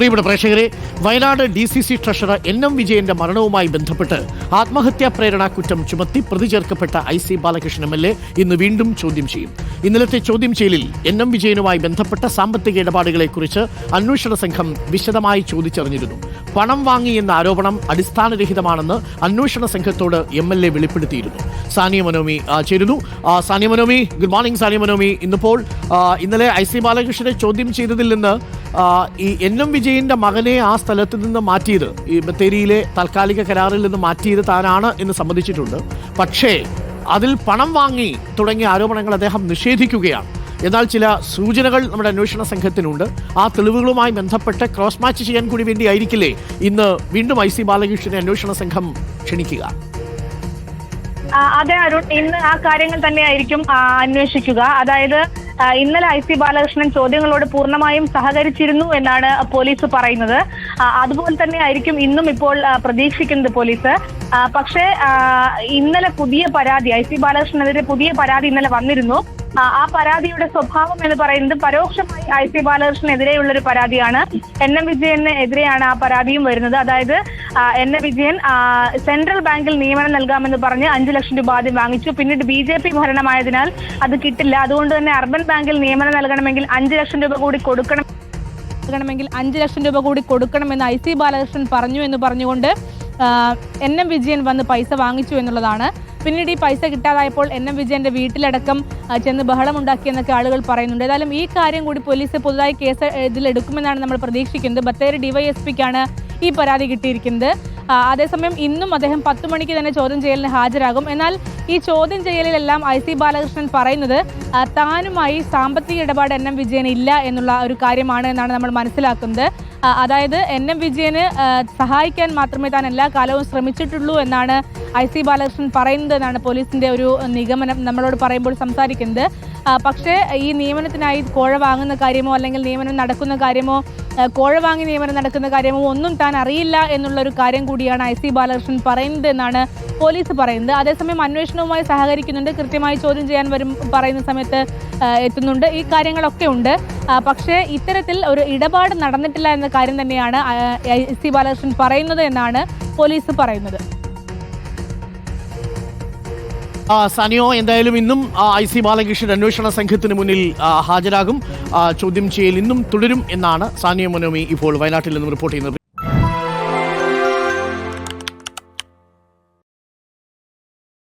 പ്രിയപ്പെട്ട പ്രേക്ഷകരെ Wayanad D C C treasurer N M വിജയന്റെ മരണവുമായി ബന്ധപ്പെട്ട് ആത്മഹത്യാ പ്രേരണ കുറ്റം ചുമത്തി പ്രതി ചേർക്കപ്പെട്ട I C Balakrishnan M L A ഇന്ന് വീണ്ടും ചോദ്യം ചെയ്യും. ഇന്നലത്തെ ചോദ്യം ചെയ്യലിൽ എൻ എം വിജയനുമായി ബന്ധപ്പെട്ട സാമ്പത്തിക ഇടപാടുകളെക്കുറിച്ച് അന്വേഷണ സംഘം വിശദമായി ചോദിച്ചറിഞ്ഞിരുന്നു. പണം വാങ്ങി എന്ന ആരോപണം അടിസ്ഥാനരഹിതമാണെന്ന് അന്വേഷണ സംഘത്തോട് എം എൽ എ വെളിപ്പെടുത്തിയിരുന്നു. സാനിയ മനോമി ചേരുന്നു. Saniya Manomi good morning Saniya Manomi. ഇന്നിപ്പോൾ ഇന്നലെ ഐ സി ബാലകൃഷ്ണനെ ചോദ്യം ചെയ്തതിൽ നിന്ന് ഈ എൻ എം വിജയന്റെ മകനെ ആ സ്ഥലത്ത് നിന്ന് മാറ്റിയത് ഈ ബത്തേരിയിലെ താൽക്കാലിക കരാറിൽ നിന്ന് മാറ്റിയത് താനാണ് എന്ന് സമ്മതിച്ചിട്ടുണ്ട്. പക്ഷേ അതിൽ പണം വാങ്ങി തുടങ്ങിയ ആരോപണങ്ങൾ അദ്ദേഹം നിഷേധിക്കുകയാണ്. എന്നാൽ ചില സൂചനകൾ നമ്മുടെ അന്വേഷണ സംഘത്തിനുണ്ട്. ആ തെളിവുകളുമായി ബന്ധപ്പെട്ട് ക്രോസ് മാച്ച് ചെയ്യാൻ കൂടി വേണ്ടി ആയിരിക്കില്ലേ ഇന്ന് വീണ്ടും ഐ സി ബാലകൃഷ്ണനെ അന്വേഷണ സംഘം ക്ഷണിക്കുക. അതെ അരുൺ ഇന്ന് ആ കാര്യങ്ങൾ തന്നെയായിരിക്കും അന്വേഷിക്കുക. അതായത് ഇന്നലെ ഐ സി ബാലകൃഷ്ണൻ ചോദ്യങ്ങളോട് പൂർണമായും സഹകരിച്ചിരുന്നു എന്നാണ് പോലീസ് പറയുന്നത്. അതുപോലെ തന്നെ ആയിരിക്കും ഇന്നും ഇപ്പോൾ പ്രതീക്ഷിക്കുന്നത് പോലീസ്. പക്ഷേ ഇന്നലെ പുതിയ പരാതി ഐ സി ബാലകൃഷ്ണനെതിരെ പുതിയ പരാതി ഇന്നലെ വന്നിരുന്നു. ആ, പരാതിയുടെ സ്വഭാവം എന്ന് പറയുന്നത് പരോക്ഷമായി ഐ സി ബാലകൃഷ്ണനെതിരെയുള്ള ഒരു പരാതിയാണ്. എൻ എം വിജയന് എതിരെയാണ് ആ പരാതിയും വരുന്നത്. അതായത് എൻ എ വിജയൻ സെൻട്രൽ ബാങ്കിൽ നിയമനം നൽകാമെന്ന് പറഞ്ഞ് അഞ്ചു ലക്ഷം രൂപ ആദ്യം വാങ്ങിച്ചു. പിന്നീട് ബി ജെ പി ഭരണമായതിനാൽ അത് കിട്ടില്ല. അതുകൊണ്ട് തന്നെ അർബൻ ബാങ്കിൽ നിയമനം നൽകണമെങ്കിൽ അഞ്ചു ലക്ഷം രൂപ കൂടി കൊടുക്കണം. നൽകണമെങ്കിൽ അഞ്ച് ലക്ഷം രൂപ കൂടി കൊടുക്കണമെന്ന് ഐ സി ബാലകൃഷ്ണൻ പറഞ്ഞു എന്ന് പറഞ്ഞുകൊണ്ട് എൻ എം വിജയൻ വന്ന് പൈസ വാങ്ങിച്ചു എന്നുള്ളതാണ് പിന്നീട് ഈ പൈസ കിട്ടാതായപ്പോൾ എൻ എം വിജയന്റെ വീട്ടിലടക്കം ചെന്ന് ബഹളമുണ്ടാക്കിയെന്നൊക്കെ ആളുകൾ പറയുന്നുണ്ട്. ഏതായാലും ഈ കാര്യം കൂടി പോലീസ് പുതുതായി കേസ് ഇതിലെടുക്കുമെന്നാണ് നമ്മൾ പ്രതീക്ഷിക്കുന്നത്. ബത്തേരി ഡിവൈഎസ്പിക്കാണ് ഈ പരാതി കിട്ടിയിരിക്കുന്നത്. അതേസമയം ഇന്നും അദ്ദേഹം പത്ത് മണിക്ക് തന്നെ ചോദ്യം ചെയ്യലിന് ഹാജരാകും. എന്നാൽ ഈ ചോദ്യം ചെയ്യലിലെല്ലാം ഐ സി ബാലകൃഷ്ണൻ പറയുന്നത് താനുമായി സാമ്പത്തിക ഇടപാട് എൻ എം വിജയന് ഇല്ല എന്നുള്ള ഒരു കാര്യമാണ് എന്നാണ് നമ്മൾ മനസ്സിലാക്കുന്നത്. അതായത് എൻ എം വിജയന് സഹായിക്കാൻ മാത്രമേ താൻ എല്ലാ കാലവും ശ്രമിച്ചിട്ടുള്ളൂ എന്നാണ് ഐ സി ബാലകൃഷ്ണൻ പറയുന്നത് എന്നാണ് പോലീസിന്റെ ഒരു നിഗമനം. നമ്മളോട് പറയുമ്പോൾ സംസാരിക്കുന്നത് പക്ഷേ ഈ നിയമനത്തിനായി കോഴ വാങ്ങുന്ന കാര്യമോ അല്ലെങ്കിൽ നിയമനം നടക്കുന്ന കാര്യമോ കോഴ വാങ്ങി നിയമനം നടക്കുന്ന കാര്യമോ ഒന്നും താൻ അറിയില്ല എന്നുള്ള ഒരു കാര്യം കൂടിയാണ് ഐ സി ബാലകൃഷ്ണൻ പറയുന്നത് എന്നാണ് പോലീസ് പറയുന്നത്. അതേസമയം അന്വേഷണവുമായി സഹകരിക്കുന്നുണ്ട്. കൃത്യമായി ചോദ്യം ചെയ്യാൻ വരും പറയുന്ന സമയത്ത് എത്തുന്നുണ്ട്. ഈ കാര്യങ്ങളൊക്കെ ഉണ്ട്. പക്ഷേ ഇത്തരത്തിൽ ഒരു ഇടപാട് നടന്നിട്ടില്ല എന്ന കാര്യം തന്നെയാണ് ഐ സി ബാലകൃഷ്ണൻ പറയുന്നത് എന്നാണ് പോലീസ് പറയുന്നത്. സനിയോ എന്തായാലും ഇന്നും ഐ സി ബാലകൃഷ്ണൻ അന്വേഷണ സംഘത്തിന് മുന്നിൽ ഹാജരാകും. ചോദ്യം ചെയ്യൽ ഇന്നും തുടരും എന്നാണ് സാനിയ മനോമി ഇപ്പോൾ വയനാട്ടിൽ നിന്നും റിപ്പോർട്ട് ചെയ്യുന്നത്.